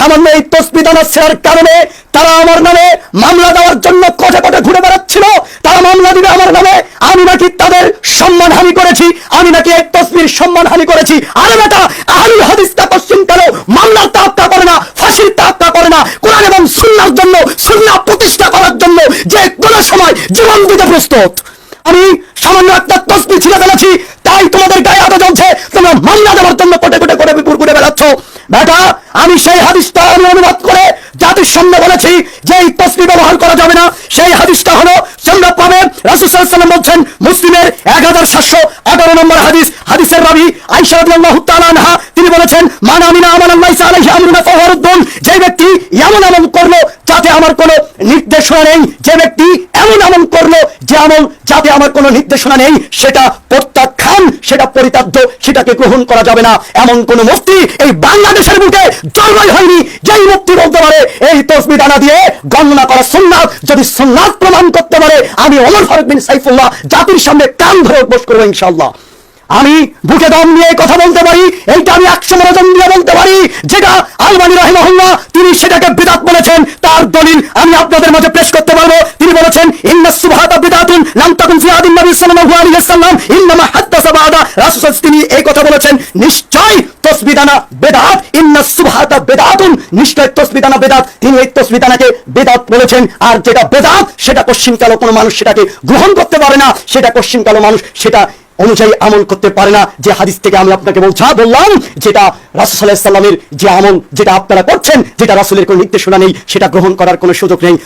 সামান্য এই তসবিদানা ছেড়ার কারণে তারা আমার নামে মামলা দেওয়ার জন্য কোটে কোটে ঘুরে বেড়াচ্ছিল। তারা মামলা দিবে আমার নামে। আমি নাকি তাদের সম্মান হানি করেছি। আমি নাকি এক তসবির সম্মান হানি করেছি। আরে বেটা, আহলি হাদিসটা পশ্চিম কালো মামলার তাপটা করে না, ফাঁসির তাপটা করে না। কোরআন এবং সুন্নার জন্য সুন্নাহ প্রতিষ্ঠা করার জন্য যে কোনো সময় জীবন দিতে প্রস্তুত। আমি সামান্য একটা তসবি ছিঁড়ে ফেলেছি, তাই তোমাদের গায়ে আদা জ্বলছে? তোমরা মামলা দেওয়ার জন্য কোটে কোটে করে বিপুর করে বেড়াচ্ছ। বেটা আমি সেই হাদিসটা আমি অনুবাদ করে জাতির সামনে বলেছি যে এই তসবি ব্যবহার করা যাবে না, সেই হাদিসটা হলো তোমরা পাবে। রাসুসাল্লাম বলছেন মুসলিমের এক হাজার সাতশো আঠারো নম্বর হাদিস, হাদিসের রাবি আইসা রাদিয়াল্লাহু তিনি বলেছেন, মান আমিনা আমাল আল্লাহ আলাইহি আমরুনা ফাওয়ারুদ্দুন যে ব্যক্তি এমন আমল করল যাতে আমার কোনো নির্দেশনা নেই, যে ব্যক্তি এমন আমল করল যে আমল যাতে আমার কোনো নির্দেশনা নেই, সেটা প্রত্যাখ্যান সেটা সেটাকে গ্রহণ করা যাবে না। এমন কোন মুক্তি এই বাংলাদেশের বুকে জন্মই হয়নি। যেই মুক্তি বলতে পারে, এই তসবি দানা দিয়ে গণনা করা সুন্নাত। যদি সুন্নাত প্রমাণ করতে পারে, আমি ওমর ফারুক বিন সাইফুল্লাহ জাতির সামনে কান ধরে উপোস করব ইনশাল্লাহ আমি বুকে দম নিয়ে কথা বলতে পারি, এইটা আমি একশো মনোজন দিয়ে বলতে পারি, যেটা আলমানি রাহিমাহুল্লাহ তিনি সেটাকে বিদাত বলেছেন। তার দলিল আমি আপনাদের মাঝে পেশ করতে পারব। তিনি বলেছেন, ইন্নাস সুবহাতা বিদাতুন লাম তাকুন ফি আদিন নবী সাল্লাল্লাহু আলাইহি ওয়াসাল্লাম ইন্নামা হাদ্দাসা বাদা রাসূল তিনি এই কথা বলেছেন, নিশ্চয় তসবিদানা বেদাত ইন্নাস সুবহাতা বেদাতুন, নিশ্চয় তসবিদানা বেদাত। তিনি এই তসবিদানাকে বেদাত বলেছেন, আর যেটা বেদাত, সেটা পশ্চিমকালো কোনো মানুষ সেটাকে গ্রহণ করতে পারে না। সেটা পশ্চিমকালো মানুষ সেটা অনুযায়ী আমল করতে পারে না। যে হাদিস থেকে আমি আপনাকে বলছা বললাম, যেটা রাসুসাল্লাহ সাল্লামের যে আমল, যেটা আপনারা করছেন, যেটা রাসুলের কোনো নির্দেশনা নেই, সেটা গ্রহণ করার কোনো সুযোগ নেই।